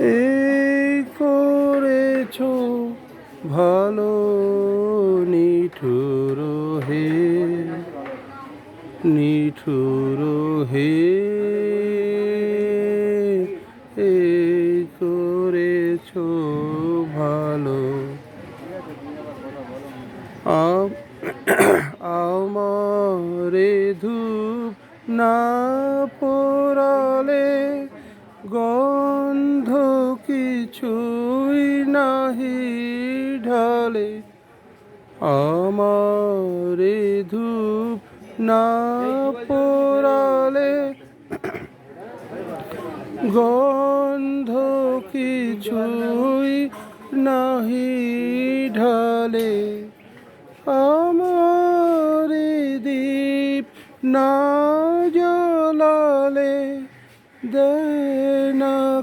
এই করেছ ভালো নিঠুর হে নিঠুর হে। এই করেছ ভালো। আম- আমারে ধূপ না পোড়ালে গন্ধ কিছুই নাহি ঢালে। আমার ধূপ না পোড়ালে। গন্ধ কিছুই নাহি ঢালে। আমার দীপ না জ্বলালে। দেয় না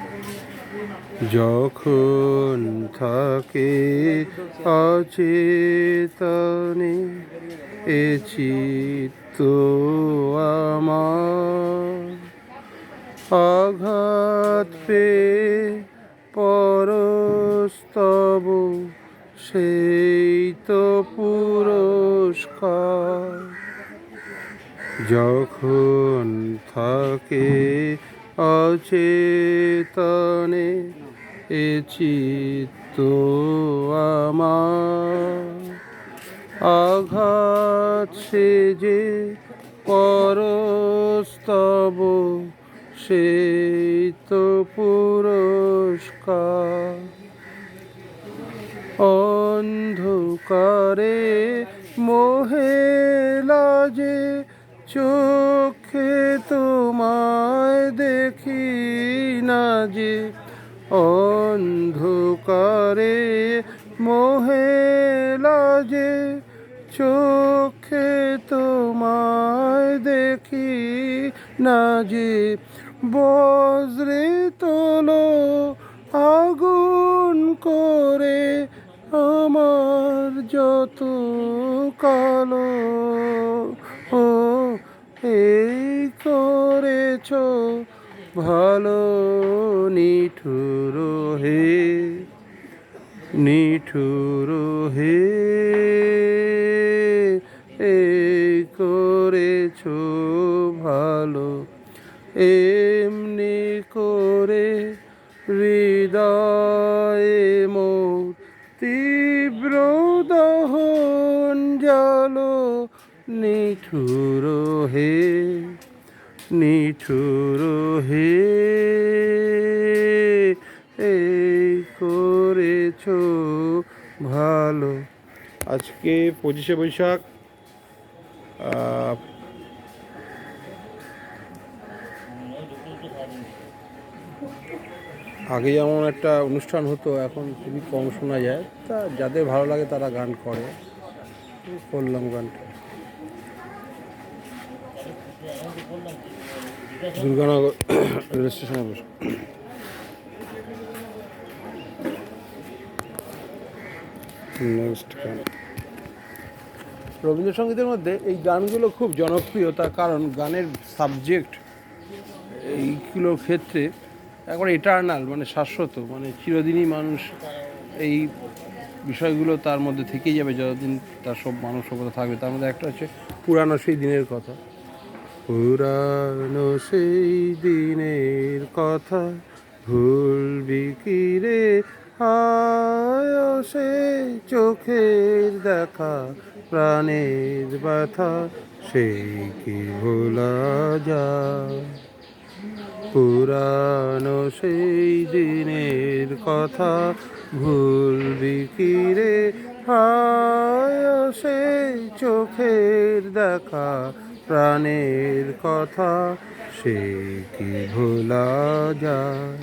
যখন থাকে অচেতনে এ চিত্ত আমার। আঘাত পে পরস্তব সেই তো পুরস্কার। যখন থাকে অচেতনে এ চিত্ত আমার। আঘাত সে যে পরস্তব, সেই তো পুরস্কার। অন্ধকারে মোহে লাজে চোখে তোমায় দেখি না যে অন্ধকারে মোহে লাজে। চোখে তোমায় দেখি না যে বজ্রে তোলো আগুন করে আমার যত কালো করেছ ভালো, নিঠুর হে নিঠুর হে এই করেছ ভালো, এমনি করে হৃদয়ে মোর তীব্র দহন জালো, নিঠুর হে। নিঠুর হে, এই করেছ ভালো। আজকে পঁচিশে বৈশাখ আগে যেমন একটা অনুষ্ঠান হতো, এখন খুবই কম শোনা যায়। তা যাদের ভালো লাগে তারা গান করে। করলাম গানটা। দুর্গানগর রেল স্টেশনে বসে। নেক্সট গান। রবীন্দ্রসঙ্গীতের মধ্যে এই গানগুলো খুব জনপ্রিয়, তার কারণ গানের সাবজেক্ট এইগুলোর ক্ষেত্রে একবার এটার্নাল মানে শাশ্বত মানে চিরদিনই মানুষ এই বিষয়গুলো তার মধ্যে থেকেই যাবে, যতদিন তার সব মানব সভ্যতা থাকবে। তার মধ্যে একটা হচ্ছে পুরানো সেই দিনের কথা। পুরানো সেই দিনের কথা ভুলবি কি রে? হায় সে চোখের দেখা, প্রাণের ব্যথা সেই কি ভোলা যায়? পুরানো সেই দিনের কথা ভুলবি কি রে? হায় সেই চোখের দেখা, প্রাণের কথা, সে কি ভোলা যায়?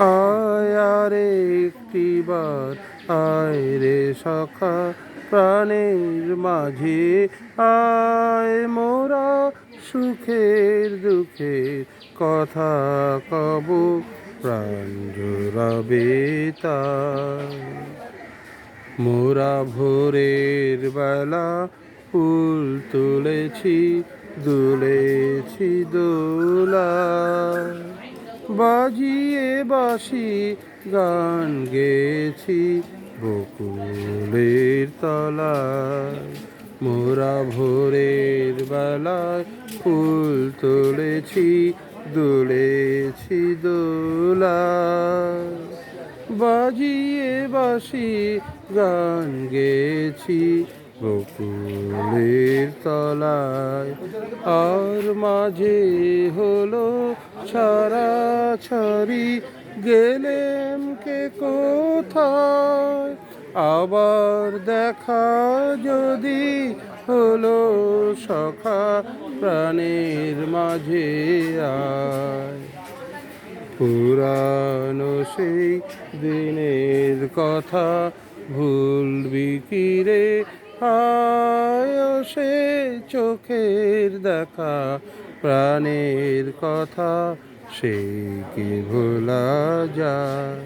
আয় আর একটিবার আয় রে সখা, প্রাণের মাঝে আয় মোরা সুখের দুঃখের কথা কব, প্রাণ জোড়াবে তাই। মোরা ভোরের বেলা ফুল তুলেছি, দুলেছি দোলা। বাজিয়ে বাসি গান গেছি বকুলের তলা মোরা ভোরের বেলায় ফুল তুলেছি, দুলেছি দোলা। বাজিয়ে বাসি গান গেছি বকুলের তলায়। আর মাঝে হলো ছাড়া ছাড়ি গেলেম কে কোথায়? আবার দেখা যদি হলো সখা প্রাণের মাঝে আয়। পুরানো সেই দিনের কথা ভুলবি কি রে সে চোখের দেখা প্রাণের কথা সে কি ভোলা যায়?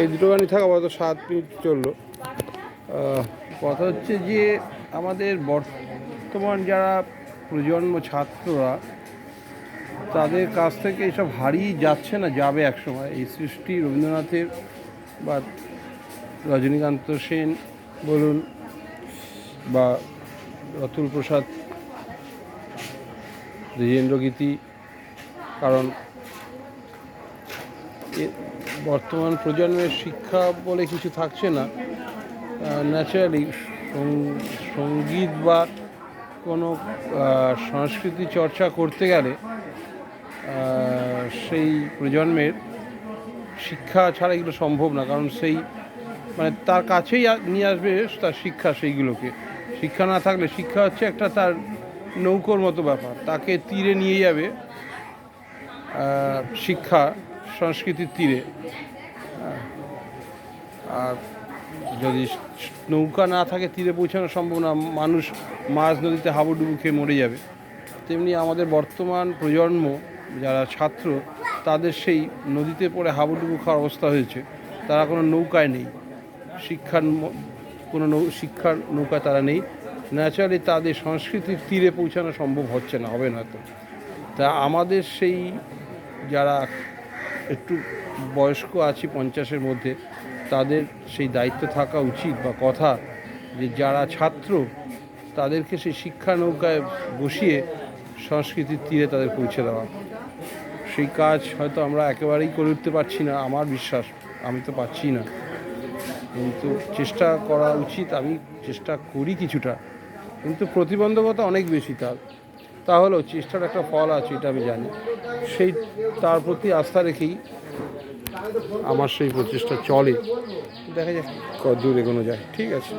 এই দুটো গানই থাকা বলতো সাত মিনিট চলল। কথা হচ্ছে যে আমাদের বর্তমান যারা প্রজন্ম ছাত্ররা তাদের কাছ থেকে এসব হারিয়ে যাচ্ছে না যাবে একসময়। এই সৃষ্টি রবীন্দ্রনাথের বা রজনীকান্ত সেন বলুন বা অতুল প্রসাদ, দ্বিজেন্দ্র গীতি, কারণ বর্তমান প্রজন্মের শিক্ষা বলে কিছু থাকছে না। ন্যাচারালি সংগীত বা কোনো সংস্কৃতি চর্চা করতে গেলে সেই প্রজন্মের শিক্ষা ছাড়া এগুলো সম্ভব না, কারণ সেই মানে তার কাছেই নিয়ে আসবে তার শিক্ষা সেইগুলোকে। শিক্ষা না থাকলে, শিক্ষা হচ্ছে একটা তার নৌকোর মতো ব্যাপার। তাকে তীরে নিয়ে যাবে শিক্ষা, সংস্কৃতির তীরে। আর যদি নৌকা না থাকে, তীরে পৌঁছানো সম্ভব না। মানুষ মাছ নদীতে হাবুডুবু খেয়ে মরে যাবে। তেমনি আমাদের বর্তমান প্রজন্ম, যারা ছাত্র, তাদের সেই নদীতে পড়ে হাবুডুবু খাওয়ার অবস্থা হয়েছে। তারা কোনো নৌকায় নেই। শিক্ষার কোনো শিক্ষার নৌকা তারা নেই। ন্যাচারালি তাদের সংস্কৃতির তীরে পৌঁছানো সম্ভব হচ্ছে না, হবে না তো। তা আমাদের সেই যারা একটু বয়স্ক আছি পঞ্চাশের মধ্যে, তাদের সেই দায়িত্ব থাকা উচিত বা কথা যে যারা ছাত্র, তাদেরকে সেই শিক্ষা নৌকায় বসিয়ে সংস্কৃতির তীরে তাদের পৌঁছে দেওয়া। সেই কাজ হয়তো আমরা একেবারেই করে উঠতে পারছি না, আমার বিশ্বাস, আমি তো পাচ্ছি না। কিন্তু চেষ্টা করা উচিত, আমি চেষ্টা করি কিছুটা। কিন্তু প্রতিবন্ধকতা অনেক বেশি তার। তাহলেও চেষ্টার একটা ফল আছে, এটা আমি জানি। সেই, তার প্রতি আস্থা রেখেই আমার সেই প্রচেষ্টা চলে। দেখা যাক কত দূর এগোনো যায়। ঠিক আছে।